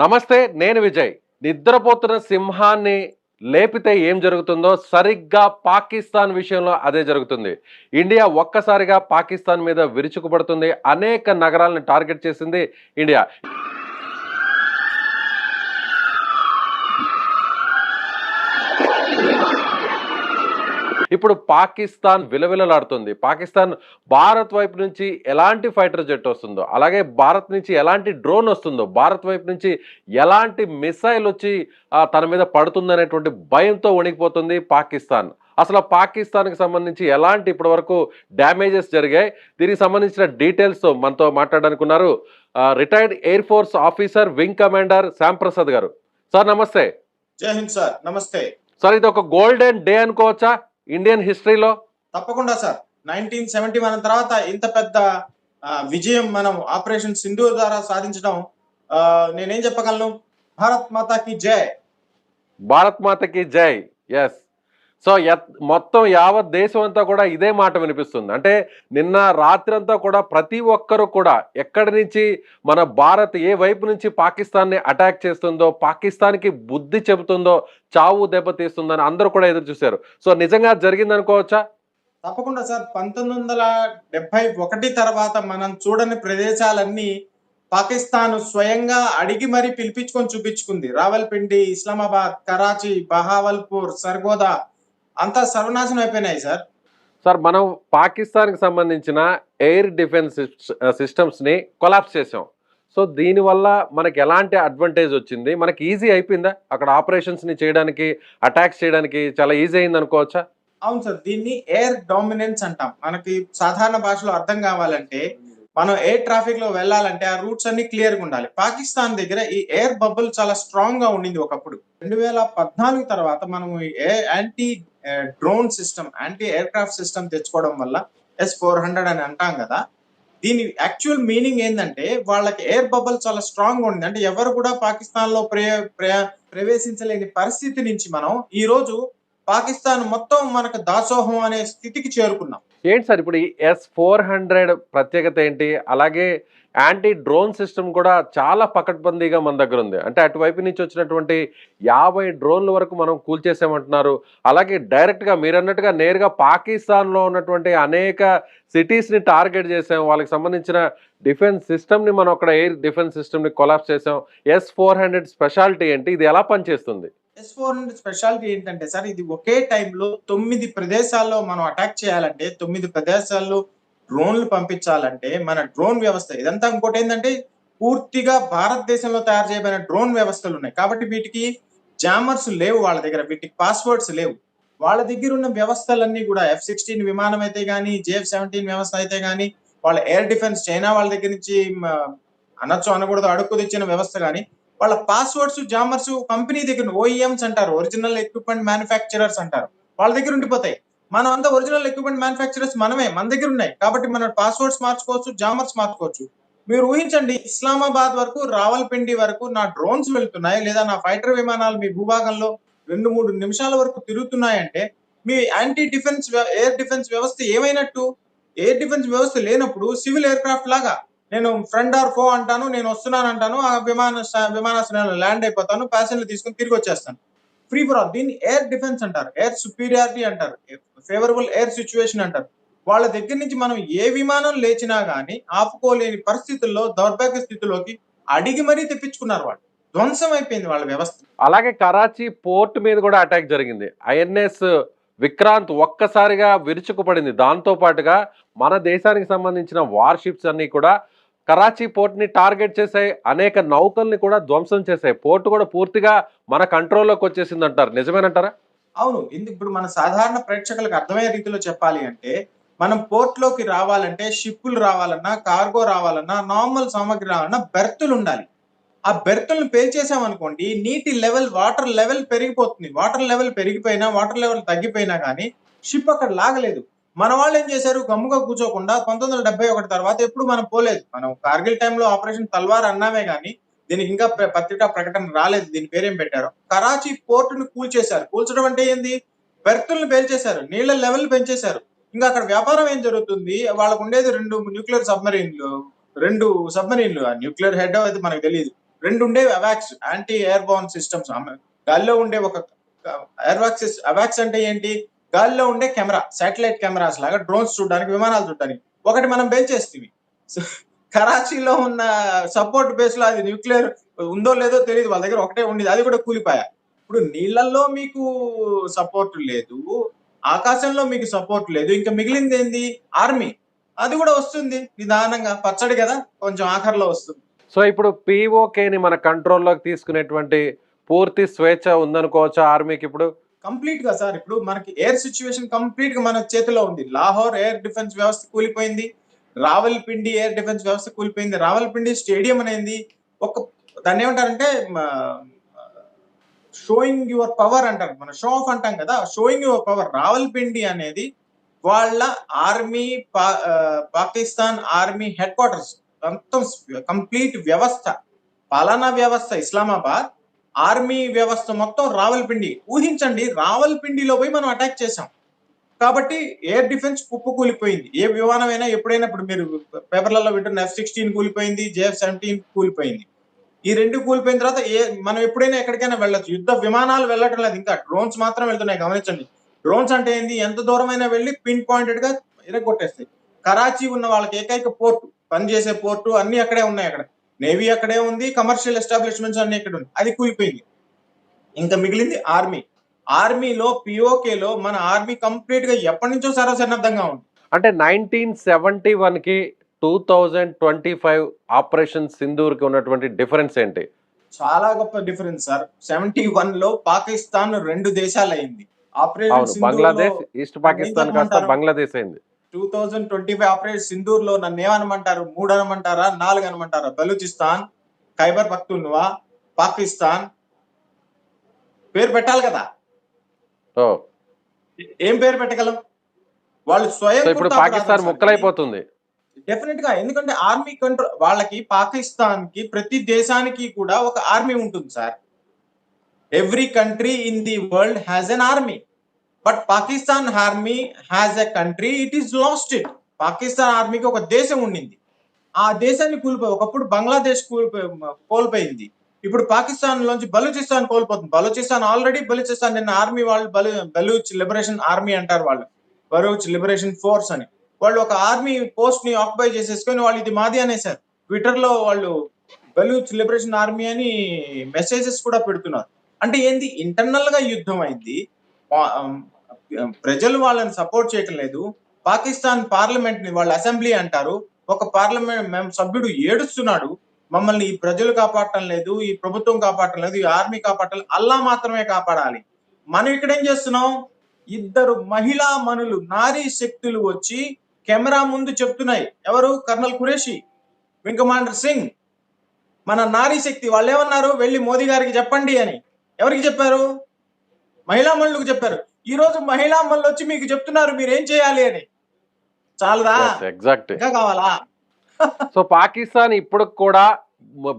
నమస్తే నేను విజయ్. నిద్రపోతున్న సింహాన్ని లేపితే ఏం జరుగుతుందో సరిగ్గా పాకిస్తాన్ విషయంలో అదే జరుగుతుంది. ఇండియా ఒక్కసారిగా పాకిస్తాన్ మీద విరుచుకుపడుతుంది. అనేక నగరాలను టార్గెట్ చేసింది ఇండియా. ఇప్పుడు పాకిస్తాన్ విలవిలలాడుతుంది. పాకిస్తాన్ భారత్ వైపు నుంచి ఎలాంటి ఫైటర్ జెట్ వస్తుందో అలాగే భారత్ నుంచి ఎలాంటి డ్రోన్ వస్తుందో భారత్ వైపు నుంచి ఎలాంటి మిసైల్ వచ్చి తన మీద పడుతుందనేటువంటి భయంతో వణికిపోతుంది పాకిస్తాన్. అసలు పాకిస్తాన్కి సంబంధించి ఎలాంటి ఇప్పటి వరకు డ్యామేజెస్ జరిగాయి? దీనికి సంబంధించిన డీటెయిల్స్ మనతో మాట్లాడడానికి ఉన్నారు retired air force officer wing commander Shyam Prasad గారు. సార్ నమస్తే. జై హింద్ సార్ నమస్తే. సార్ ఇది ఒక గోల్డెన్ డే అనుకోవచ్చా? ఇండియన్ హిస్టరీలో తప్పకుండా సార్. నైన్టీన్ సెవెంటీ వన్ తర్వాత ఇంత పెద్ద విజయం మనం ఆపరేషన్ సింధు ద్వారా సాధించడం నేనేం చెప్పగలను? భారత్ మాతాకి జై. భారత్ మాతకి జై. ఎస్ సో మొత్తం యావత్ దేశం అంతా కూడా ఇదే మాట వినిపిస్తుంది. అంటే నిన్న రాత్రి అంతా కూడా ప్రతి ఒక్కరూ కూడా ఎక్కడి నుంచి మన భారత్ ఏ వైపు నుంచి పాకిస్తాన్ని అటాక్ చేస్తుందో పాకిస్తాన్కి బుద్ధి చెబుతుందో చావు దెబ్బతీస్తుందని అందరూ కూడా ఎదురు చూశారు. సో నిజంగా జరిగింది అనుకోవచ్చా తప్పకుండా సార్. పంతొమ్మిది వందల డెబ్బై ఒకటి తర్వాత మనం చూడని ప్రదేశాలన్నీ పాకిస్తాన్ స్వయంగా అడిగి మరీ పిలిపించుకొని చూపించుకుంది. రావల్పిండి ఇస్లామాబాద్ కరాచీ బహావల్పూర్ సర్గోదా అంతా సర్వనాశనం అయిపోయినాయి సార్. సార్ మనం పాకిస్తాన్కి సంబంధించిన ఎయిర్ డిఫెన్స్ సిస్టమ్స్ని కొలాప్స్ చేసాం సో దీనివల్ల మనకి ఎలాంటి అడ్వాంటేజ్ వచ్చింది? మనకి ఈజీ అయిపోయిందా? అక్కడ ఆపరేషన్స్ని చేయడానికి అటాక్స్ చేయడానికి చాలా ఈజీ అయింది అనుకోవచ్చా? అవును సార్ దీన్ని ఎయిర్ డామినెన్స్ అంటాం. మనకి సాధారణ భాషలో అర్థం కావాలంటే మనం ఎయిర్ ట్రాఫిక్లో వెళ్ళాలంటే ఆ రూట్స్ అన్ని క్లియర్గా ఉండాలి. పాకిస్తాన్ దగ్గర ఈ ఎయిర్ బబుల్ చాలా స్ట్రాంగ్గా ఉండింది ఒకప్పుడు. రెండు వేల పద్నాలుగు తర్వాత మనం anti drone system anti aircraft system తెచ్చుకోవడం వల్ల ఎస్ ఫోర్ హండ్రెడ్ అని అంటాం కదా దీని యాక్చువల్ మీనింగ్ ఏంటంటే వాళ్ళకి ఎయిర్ బబుల్ చాలా స్ట్రాంగ్గా ఉంది అంటే ఎవరు కూడా పాకిస్తాన్లో ప్రే ప్రవేశించలేని పరిస్థితి నుంచి మనం ఈ రోజు పాకిస్తాన్ మొత్తం మనకు దాసోహం అనే స్థితికి చేరుకున్నాం. ఏంటి సార్ ఇప్పుడు ఈ ఎస్ ఫోర్ హండ్రెడ్ ప్రత్యేకత ఏంటి? అలాగే యాంటీ డ్రోన్ సిస్టమ్ కూడా చాలా పకడ్బందీగా మన దగ్గర ఉంది. అంటే అటువైపు నుంచి వచ్చినటువంటి యాభై డ్రోన్ల వరకు మనం కూల్చేసామంటున్నారు అలాగే డైరెక్ట్గా మీరన్నట్టుగా నేరుగా పాకిస్తాన్లో ఉన్నటువంటి అనేక సిటీస్ని టార్గెట్ చేసాం. వాళ్ళకి సంబంధించిన డిఫెన్స్ సిస్టమ్ని మనం అక్కడ ఎయిర్ డిఫెన్స్ సిస్టమ్ని కొలాప్స్ చేసాం. ఎస్ ఫోర్ హండ్రెడ్ స్పెషాలిటీ ఏంటి? ఇది ఎలా పనిచేస్తుంది? ఎస్ ఫోర్ హండ్రెడ్ స్పెషాలిటీ ఏంటంటే సార్ ఇది ఒకే టైంలో తొమ్మిది ప్రదేశాల్లో మనం అటాక్ చేయాలంటే తొమ్మిది ప్రదేశాల్లో డ్రోన్లు పంపించాలంటే మన డ్రోన్ వ్యవస్థ ఇదంతా ఇంకోటి ఏంటంటే పూర్తిగా భారతదేశంలో తయారు చేయబడిన డ్రోన్ వ్యవస్థలు ఉన్నాయి. కాబట్టి వీటికి జామర్స్ లేవు వాళ్ళ దగ్గర వీటికి పాస్వర్డ్స్ లేవు. వాళ్ళ దగ్గర ఉన్న వ్యవస్థలన్నీ కూడా ఎఫ్ సిక్స్టీన్ విమానం అయితే కానీ జేఎఫ్ సెవెంటీన్ వ్యవస్థ అయితే కానీ వాళ్ళ ఎయిర్ డిఫెన్స్ చైనా వాళ్ళ దగ్గర నుంచి అనొచ్చు అనకూడదు అడుక్కు తెచ్చిన వ్యవస్థ కానీ వాళ్ళ పాస్వర్డ్స్ జామర్స్ కంపెనీ దగ్గర ఓఈఎంస్ అంటారు. ఒరిజినల్ ఎక్విప్మెంట్ మ్యానుఫ్యాక్చరర్స్ అంటారు. వాళ్ళ దగ్గర ఉండిపోతాయి. మనం అంతా ఒరిజినల్ ఎక్విప్మెంట్ మ్యానుఫ్యాక్చరర్స్ మనమే మన దగ్గర ఉన్నాయి. కాబట్టి మన పాస్వర్డ్స్ మార్చుకోవచ్చు జామర్స్ మార్చుకోవచ్చు. మీరు ఊహించండి ఇస్లామాబాద్ వరకు రావల్పిండి వరకు నా డ్రోన్స్ వెళ్తున్నాయి? లేదా నా ఫైటర్ విమానాలు మీ భూభాగంలో రెండు మూడు నిమిషాల వరకు తిరుగుతున్నాయంటే మీ యాంటీ డిఫెన్స్ ఎయిర్ డిఫెన్స్ వ్యవస్థ ఏమైనట్టు? ఎయిర్ డిఫెన్స్ వ్యవస్థ లేనప్పుడు సివిల్ ఎయిర్ క్రాఫ్ట్ లాగా నేను ఫ్రెండ్ ఆర్ ఫో అంటాను నేను వస్తున్నాను అంటాను ఆ విమాన విమానాశ్రయంలో ల్యాండ్ అయిపోతాను ప్యాసింజర్ తీసుకుని తిరిగి వచ్చేస్తాను. ఫ్రీ ఫర్ ఆల్ దీన్ని ఎయిర్ డిఫెన్స్ అంటారు. ఎయిర్ సుపీరియారిటీ అంటారు. ఫేవరబుల్ ఎయిర్ సిచ్యువేషన్ అంటారు. వాళ్ళ దగ్గర నుంచి మనం ఏ విమానం లేచినా గానీ ఆపుకోలేని పరిస్థితుల్లో దౌర్భాగ్య స్థితిలోకి అడిగి మరీ తెప్పించుకున్నారు వాళ్ళు. ధ్వంసం అయిపోయింది వాళ్ళ వ్యవస్థ. అలాగే కరాచీ పోర్ట్ మీద కూడా అటాక్ జరిగింది. ఐఎన్ఎస్ విక్రాంత్ ఒక్కసారిగా విరుచుకుపడింది. దాంతో పాటుగా మన దేశానికి సంబంధించిన వార్షిప్స్ అన్ని కూడా కరాచీ పోర్ట్ని టార్గెట్ చేసే అనేక నౌకల్ని కూడా ధ్వంసం చేశాయి పోర్ట్ కూడా పూర్తిగా మన కంట్రోల్లోకి వచ్చేసింది అంటారు నిజమేనంటారా? అవును. ఇందు ఇప్పుడు మన సాధారణ ప్రేక్షకులకు అర్థమయ్యే రీతిలో చెప్పాలి అంటే మనం పోర్ట్లోకి రావాలంటే షిప్పులు రావాలన్నా కార్గో రావాలన్నా నార్మల్ సామాగ్రి రావాలన్నా బెర్తులు ఉండాలి. ఆ బెర్తులను పేల్చేసామనుకోండి నీటి లెవెల్ వాటర్ లెవెల్ పెరిగిపోతుంది. వాటర్ లెవెల్ పెరిగిపోయినా వాటర్ లెవెల్ తగ్గిపోయినా కానీ షిప్ అక్కడ లాగలేదు. మన వాళ్ళు ఏం చేశారు? గమ్ముగా కూర్చోకుండా పంతొమ్మిది వందల డెబ్బై ఒకటి తర్వాత ఎప్పుడు మనం పోలేదు. మనం కార్గిల్ టైంలో ఆపరేషన్ తల్వార్ అన్నామే కానీ దీనికి ఇంకా పత్రికా ప్రకటన రాలేదు. దీని పేరేం పెట్టారు? కరాచీ పోర్టును కూల్చేశారు. కూల్చడం అంటే ఏంది? బెర్తులను పేల్చేశారు. నీళ్ళ లెవెల్ పెంచేశారు. ఇంకా అక్కడ వ్యాపారం ఏం జరుగుతుంది? వాళ్ళకు ఉండేది రెండు న్యూక్లియర్ సబ్మరీన్లు రెండు సబ్మరీన్లు. న్యూక్లియర్ హెడ్ అయితే మనకు తెలియదు రెండు ఉండే అవాక్స్ యాంటీ ఎయిర్ బౌన్ సిస్టమ్స్ గాల్లో ఉండే ఒక ఎయిర్వాక్స్ అవాక్స్ అంటే ఏంటి? గాల్లో ఉండే కెమెరా శాటిలైట్ కెమెరాస్ లాగా డ్రోన్స్ చూడడానికి విమానాలు చూడడానికి. ఒకటి మనం బెంచేస్తుంది కరాచీలో ఉన్న సపోర్ట్ బేస్లో అది న్యూక్లియర్ ఉందో లేదో తెలియదు వాళ్ళ దగ్గర ఒకటే ఉండేది అది కూడా కూలిపోయా. ఇప్పుడు నీళ్ళల్లో మీకు సపోర్ట్ లేదు ఆకాశంలో మీకు సపోర్ట్ లేదు ఇంకా మిగిలింది ఏంది? ఆర్మీ. అది కూడా వస్తుంది నిదానంగా పచ్చడి కదా కొంచెం ఆఖరిలో వస్తుంది. సో ఇప్పుడు పిఓకేని మన కంట్రోల్లోకి తీసుకునేటువంటి పూర్తి స్వేచ్ఛ ఉందనుకోవచ్చా ఆర్మీకి ఇప్పుడు? కంప్లీట్గా సార్ ఇప్పుడు మనకి ఎయిర్ సిచ్యువేషన్ కంప్లీట్గా మన చేతిలో ఉంది. లాహోర్ ఎయిర్ డిఫెన్స్ వ్యవస్థ కూలిపోయింది. రావల్పిండి ఎయిర్ డిఫెన్స్ వ్యవస్థ కూలిపోయింది. రావల్పిండి స్టేడియం అనేది ఒక దాన్ని ఏమంటారంటే షోయింగ్ యువర్ పవర్ అంటారు. మన షో ఆఫ్ అంటాం కదా షోయింగ్ యువర్ పవర్ రావల్పిండి అనేది వాళ్ళ army Pakistan army headquarters మొత్తం కంప్లీట్ వ్యవస్థ. పాలనా వ్యవస్థ ఇస్లామాబాద్ ఆర్మీ వ్యవస్థ మొత్తం రావల్పిండి. ఊహించండి రావల్పిండిలో పోయి మనం అటాక్ చేసాం కాబట్టి ఎయిర్ డిఫెన్స్ కుప్పు కూలిపోయింది. ఏ విమానమైనా ఎప్పుడైనా ఇప్పుడు మీరు పేపర్లలో వింటున్న ఎఫ్ సిక్స్టీన్ కూలిపోయింది జేఎఫ్ సెవెంటీన్ కూలిపోయింది. ఈ రెండు కూలిపోయిన తర్వాత ఏ మనం ఎప్పుడైనా ఎక్కడికైనా వెళ్ళొచ్చు. యుద్ధ విమానాలు వెళ్ళటం లేదు. ఇంకా డ్రోన్స్ మాత్రం వెళ్తున్నాయి. గమనించండి. డ్రోన్స్ అంటే ఏంది? ఎంత దూరమైనా వెళ్ళి పిన్ పాయింటెడ్గా ఇరగొట్టేస్తాయి. కరాచీ ఉన్న వాళ్ళకి ఏకైక పోర్టు పనిచేసే పోర్టు అన్ని అక్కడే ఉన్నాయి అక్కడ. నేవీ అక్కడే ఉంది కమర్షియల్ ఎస్టాబ్లిష్మెంట్స్ అన్ని ఇక్కడ ఉంది అది కూలిపోయింది. ఇంకా మిగిలింది ఆర్మీ. ఆర్మీలో పిఓకేలో మన ఆర్మీ కంప్లీట్గా ఎప్పటి నుంచో సర్వసన్నద్ధంగా ఉంది. అంటే నైన్టీన్ సెవెంటీ వన్కి two thousand twenty five operation సింధూర్కి ఉన్నటువంటి డిఫరెన్స్ ఏంటి? చాలా గొప్ప డిఫరెన్స్ సార్. సెవెంటీ వన్లో పాకిస్తాన్ రెండు దేశాలు అయింది అవును బంగ్లాదేశ్ ఈస్ట్ పాకిస్తాన్ కాస్త? బంగ్లాదేశ్ అయింది. Two thousand twenty five operation సింధూర్లో నన్ను ఏమనమంటారు? మూడు అనమంటారా నాలుగు అనమంటారా బలూచిస్తాన్ ఖైబర్ పఖ్తూన్వా పాకిస్తాన్. పేరు పెట్టాలి కదా. ఏం పేరు పెట్టగలం? వాళ్ళు స్వయం ఇప్పుడు పాకిస్తాన్ ముక్కలైపోతుంది. డెఫినెట్గా ఎందుకంటే ఆర్మీ కంట్రోల్ వాళ్ళకి పాకిస్తాన్కి ప్రతి దేశానికి కూడా ఒక ఆర్మీ ఉంటుంది sir every country in the world has an army but Pakistan army has a country it is lost it Pakistan ఆర్మీకి ఒక దేశం ఉండింది. ఆ దేశాన్ని కూలిపోయి ఒకప్పుడు బంగ్లాదేశ్ కూలిపోయి కోల్పోయింది. ఇప్పుడు పాకిస్తాన్ లోంచి బలూచిస్తాన్ కోల్పోతుంది. బలూచిస్తాన్ ఆల్రెడీ బలూచిస్తాన్ నిన్న ఆర్మీ వాళ్ళు బలు బలూచ్ లిబరేషన్ ఆర్మీ అంటారు వాళ్ళు. బరూచ్ లిబరేషన్ ఫోర్స్ అని. వాళ్ళు ఒక ఆర్మీ పోస్ట్ని ఆక్యుపై చేసేసుకొని వాళ్ళు ఇది మాది అనేసారు ట్విట్టర్లో వాళ్ళు బలూచ్ లిబరేషన్ ఆర్మీ అని మెసేజెస్ కూడా పెడుతున్నారు. అంటే ఏంది? ఇంటర్నల్గా యుద్ధం అయింది. ప్రజలు వాళ్ళని సపోర్ట్ చేయటం లేదు. పాకిస్తాన్ పార్లమెంట్ని వాళ్ళ అసెంబ్లీ అంటారు. ఒక పార్లమెంట్ మేము సభ్యుడు ఏడుస్తున్నాడు. మమ్మల్ని ఈ ప్రజలు కాపాడటం లేదు ఈ ప్రభుత్వం కాపాడటం లేదు ఈ ఆర్మీ కాపాడటం అల్లా మాత్రమే కాపాడాలి. మనం ఇక్కడ ఏం చేస్తున్నాం? ఇద్దరు మహిళా మనులు నారీ శక్తులు వచ్చి కెమెరా ముందు చెప్తున్నాయి. ఎవరు? Colonel Qureshi wing commander Singh. మన నారీ శక్తి వాళ్ళు ఏమన్నారు వెళ్ళి మోదీ గారికి చెప్పండి అని. ఎవరికి చెప్పారు? మహిళా మనులకు చెప్పారు. ఈ రోజు మహిళా మనులు వచ్చి మీకు చెప్తున్నారు మీరు ఏం చేయాలి అని. చాలదా? ఎగ్జాక్ట్ ఇంకా కావాలా? సో పాకిస్తాన్ ఇప్పుడు కూడా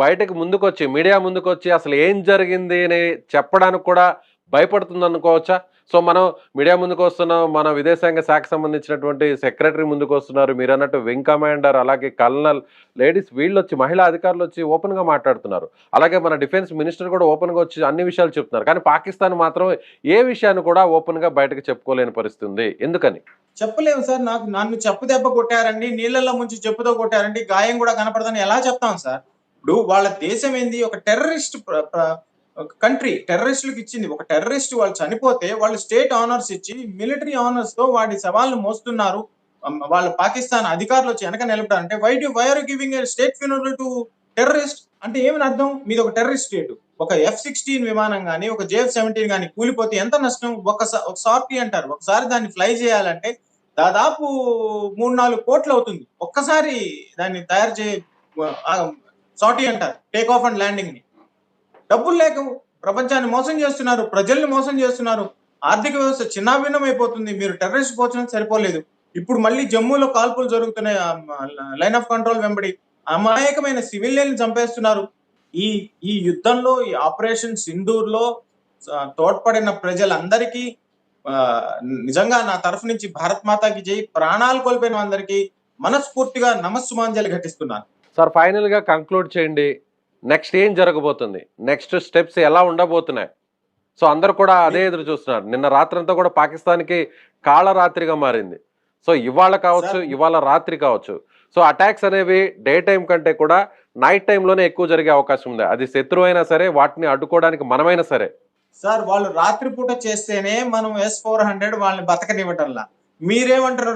బయటకు ముందుకొచ్చి మీడియా ముందుకొచ్చి అసలు ఏం జరిగింది అని చెప్పడానికి కూడా భయపడుతుంది అనుకోవచ్చా సో మనం మీడియా ముందుకు వస్తున్నాం మన విదేశాంగ శాఖ సంబంధించినటువంటి సెక్రటరీ ముందుకు వస్తున్నారు మీరు అన్నట్టు వింగ్ కమాండర్ అలాగే కల్నల్ లేడీస్ వీళ్ళు వచ్చి మహిళా అధికారులు వచ్చి ఓపెన్గా మాట్లాడుతున్నారు. అలాగే మన డిఫెన్స్ మినిస్టర్ కూడా ఓపెన్గా వచ్చి అన్ని విషయాలు చెప్తున్నారు. కానీ పాకిస్తాన్ మాత్రం ఏ విషయాన్ని కూడా ఓపెన్గా బయటకు చెప్పుకోలేని పరిస్థితి ఉంది ఎందుకని? చెప్పలేము సార్. నాకు నన్ను చెప్పు దెబ్బ కొట్టారండి నీళ్ళల్లో ముంచి చెప్పుతో కొట్టారండి గాయం కూడా కనపడదని ఎలా చెప్తాం సార్? ఇప్పుడు వాళ్ళ దేశం ఏంది? ఒక టెర్రరిస్ట్ కంట్రీ టెర్రరిస్టులకు ఇచ్చింది. ఒక టెర్రరిస్ట్ వాళ్ళు చనిపోతే వాళ్ళు స్టేట్ ఆనర్స్ ఇచ్చి మిలిటరీ ఆనర్స్తో వాడి సవాళ్ళను మోస్తున్నారు. వాళ్ళు పాకిస్తాన్ అధికారులు వచ్చి వెనక నిలబడారంటే why do you're giving giving state funeral to terrorist అంటే ఏమని అర్థం? మీది ఒక టెర్రరిస్ట్ స్టేట్. ఒక ఎఫ్ సిక్స్టీన్ విమానం కానీ ఒక జేఎఫ్ సెవెంటీన్ కానీ కూలిపోతే ఎంత నష్టం? ఒక ఒక సార్టీ అంటారు. ఒకసారి దాన్ని ఫ్లై చేయాలంటే దాదాపు మూడు నాలుగు కోట్లు అవుతుంది. ఒక్కసారి దాన్ని తయారు చే సార్టీ అంటారు. టేక్ ఆఫ్ అండ్ ల్యాండింగ్ని డబ్బులు లేక ప్రపంచాన్ని మోసం చేస్తున్నారు ప్రజల్ని మోసం చేస్తున్నారు. ఆర్థిక వ్యవస్థ చిన్నాభిన్నం అయిపోతుంది మీరు టెర్రరిస్ట్ పోచడం సరిపోలేదు. ఇప్పుడు మళ్ళీ జమ్మూలో కాల్పులు జరుగుతున్నాయి. లైన్ ఆఫ్ కంట్రోల్ వెంబడి అమాయకమైన సివిలియన్ చంపేస్తున్నారు. ఈ ఈ యుద్ధంలో ఈ ఆపరేషన్ సింధూర్లో తోడ్పడిన ప్రజలందరికీ నిజంగా నా తరఫు నుంచి భారత్ మాతాకి జై. ప్రాణాలు కోల్పోయిన అందరికీ మనస్ఫూర్తిగా నమస్సుమాంజలి ఘటిస్తున్నాను. సార్ ఫైనల్గా కంక్లూడ్ చేయండి. నెక్స్ట్ ఏం జరగబోతుంది? నెక్స్ట్ స్టెప్స్ ఎలా ఉండబోతున్నాయి? సో అందరు కూడా అదే ఎదురు చూస్తున్నారు. నిన్న రాత్రంతా కూడా పాకిస్తాన్కి కాళరాత్రిగా మారింది. సో ఇవాళ కావచ్చు. ఇవాళ రాత్రి కావచ్చు. సో అటాక్స్ అనేవి డే టైం కంటే కూడా నైట్ టైంలోనే ఎక్కువ జరిగే అవకాశం ఉంది. అది శత్రువు అయినా సరే వాటిని అడ్డుకోవడానికి మనమైనా సరే. సార్ వాళ్ళు రాత్రిపూట చేస్తేనే మనం ఎస్ ఫోర్ హండ్రెడ్ వాళ్ళని బతకనివ్వటంలా. మీరేమంటారు?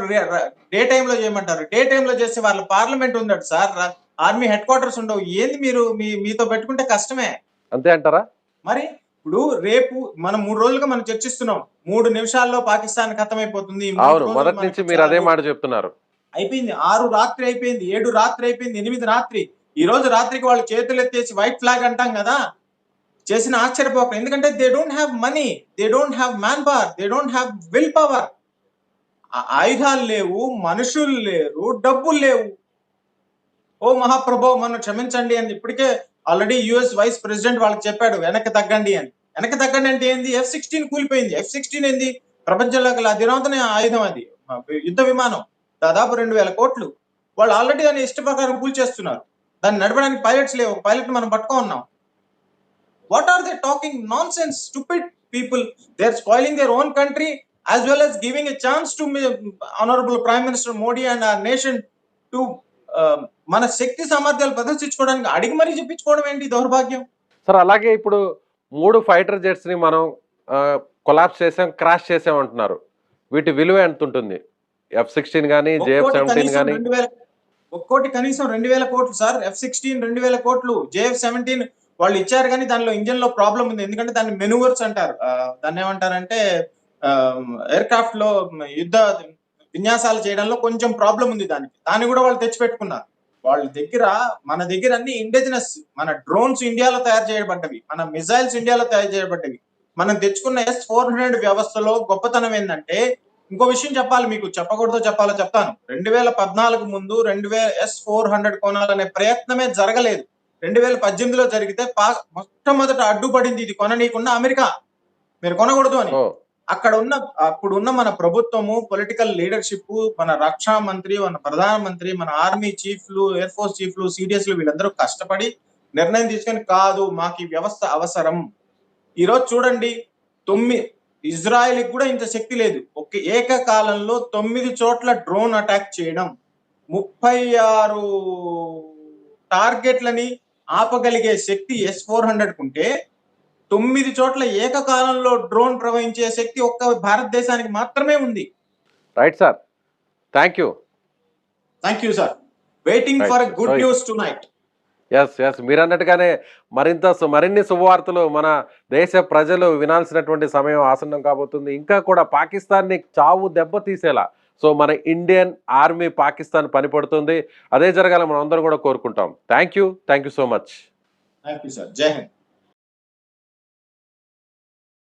డే టైంలో చేయమంటారు. డే టైంలో చేస్తే వాళ్ళ పార్లమెంట్ ఉందట సార్. ఆర్మీ హెడ్ క్వార్టర్స్ ఉండవు. ఏంది మీరు మీ మీతో పెట్టుకుంటే కష్టమే. అంతే అంటారా? మరి ఇప్పుడు రేపు మనం మూడు రోజులుగా మనం చర్చిస్తున్నాం. మూడు నిమిషాల్లో పాకిస్తాన్ ఖతమైపోతుంది అవును రోజులు మొదటి నుంచి మీరు అదే. మాట చెప్తున్నారు. అయిపోయింది. ఆరు రాత్రి అయిపోయింది. ఏడు రాత్రి అయిపోయింది. ఎనిమిది రాత్రి. ఈ రోజు రాత్రికి వాళ్ళు చేతులు ఎత్తేసి వైట్ ఫ్లాగ్ అంటాం కదా. చేసిన ఆశ్చర్యపోక ఎందుకంటే they don't have money they don't have manpower they don't have willpower ఆయుధాలు లేవు మనుషులు లేరు డబ్బులు లేవు. ఓ మహాప్రభో మనం క్షమించండి అని ఇప్పటికే ఆల్రెడీ యుఎస్ వైస్ ప్రెసిడెంట్ వాళ్ళకి చెప్పాడు వెనక్కి తగ్గండి అని. వెనక్కి తగ్గండి అంటే ఏంది? ఎఫ్ సిక్స్టీన్ కూలిపోయింది. ఎఫ్ సిక్స్టీన్ ఏంది? ప్రపంచంలో గల అధిరాతన ఆయుధం అది. యుద్ధ విమానం. దాదాపు రెండు వేల కోట్లు. వాళ్ళు ఆల్రెడీ దాన్ని ఇష్ట ప్రకారం కూల్ చేస్తున్నారు. దాన్ని నడపడానికి పైలట్స్ లేవు. పైలట్ మనం పట్టుకో ఉన్నాం. What are they talking nonsense stupid people they are spoiling their own country as well as giving a chance to honourable prime minister Modi and our nation to మన శక్తి సామర్థ్యాలు ప్రదర్శించుకోవడానికి అడిగి మరీ చెప్పించుకోవడం ఏంటి దౌర్భాగ్యం? సార్ అలాగే ఇప్పుడు మూడు ఫైటర్ జెట్స్ని మనం కొలాప్స్ చేసాం క్రాష్ చేసాం అంటున్నారు. వీటి విలువ ఎంత ఉంటుంది ఎఫ్ సిక్స్టీన్ కానీ జేఎఫ్ ఒక్కోటి సెవెంటీన్ కనీసం కానీ రెండు వేల ఒక్కోటి కనీసం రెండు వేల కోట్లు సార్. ఎఫ్ సిక్స్టీన్ రెండు వేల కోట్లు జేఎఫ్ సెవెంటీన్ వాళ్ళు ఇచ్చారు కానీ దానిలో ఇంజన్లో ప్రాబ్లం ఉంది. ఎందుకంటే దాన్ని మెనువర్స్ అంటారు. దాన్ని ఏమంటారంటే ఎయిర్ క్రాఫ్ట్లో యుద్ధ విన్యాసాలు చేయడంలో కొంచెం ప్రాబ్లం ఉంది దానికి. దాన్ని కూడా వాళ్ళు తెచ్చిపెట్టుకున్నారు. వాళ్ళ దగ్గర మన దగ్గర అన్ని ఇండిజినస్ మన డ్రోన్స్ ఇండియాలో తయారు చేయబడ్డవి మన మిసైల్స్ ఇండియాలో తయారు చేయబడ్డవి. మనం తెచ్చుకున్న ఎస్ ఫోర్ హండ్రెడ్ వ్యవస్థలో గొప్పతనం ఏంటంటే ఇంకో విషయం చెప్పాలి మీకు. చెప్పకూడదో చెప్పాలో చెప్తాను. రెండు వేల పద్నాలుగు ముందు రెండు వేల ఎస్ ఫోర్ హండ్రెడ్ కొనాలనే ప్రయత్నమే జరగలేదు. రెండు వేల పద్దెనిమిదిలో జరిగితే పా మొట్టమొదట అడ్డుపడింది ఇది కొననీయకుండా అమెరికా. మీరు కొనకూడదు అని. అక్కడ ఉన్న అప్పుడు ఉన్న మన ప్రభుత్వము పొలిటికల్ లీడర్షిప్ మన రక్షా మంత్రి మన ప్రధానమంత్రి మన ఆర్మీ చీఫ్లు ఎయిర్ ఫోర్స్ చీఫ్లు సిడిఎస్లు వీళ్ళందరూ కష్టపడి నిర్ణయం తీసుకొని కాదు మాకు ఈ వ్యవస్థ అవసరం. ఈరోజు చూడండి తొమ్మిది ఇజ్రాయెల్ కూడా ఇంత శక్తి లేదు. ఒక ఏకకాలంలో తొమ్మిది చోట్ల డ్రోన్ అటాక్ చేయడం. ముప్పై ఆరు టార్గెట్లని ఆపగలిగే శక్తి ఎస్ ఫోర్ హండ్రెడ్ ఉంటే తొమ్మిది చోట్ల ఏకకాలంలో డ్రోన్ ప్రవహించే శక్తి ఒక్క భారతదేశానికి మాత్రమే ఉంది. Right sir thank you thank you sir waiting for. Good. News tonight yes yes మీరు అన్నట్టుగానే మరింత మరిన్ని శుభవార్తలు మన దేశ ప్రజలు వినాల్సినటువంటి సమయం ఆసన్నం కాబోతుంది. ఇంకా కూడా పాకిస్తాన్ని చావు దెబ్బ తీసేలా. సో మన ఇండియన్ ఆర్మీ పాకిస్తాన్ పనిపడుతుంది. అదే జరగాలని మనం అందరం కూడా కోరుకుంటాం. Thank you thank you so much thank you sir జై హింద్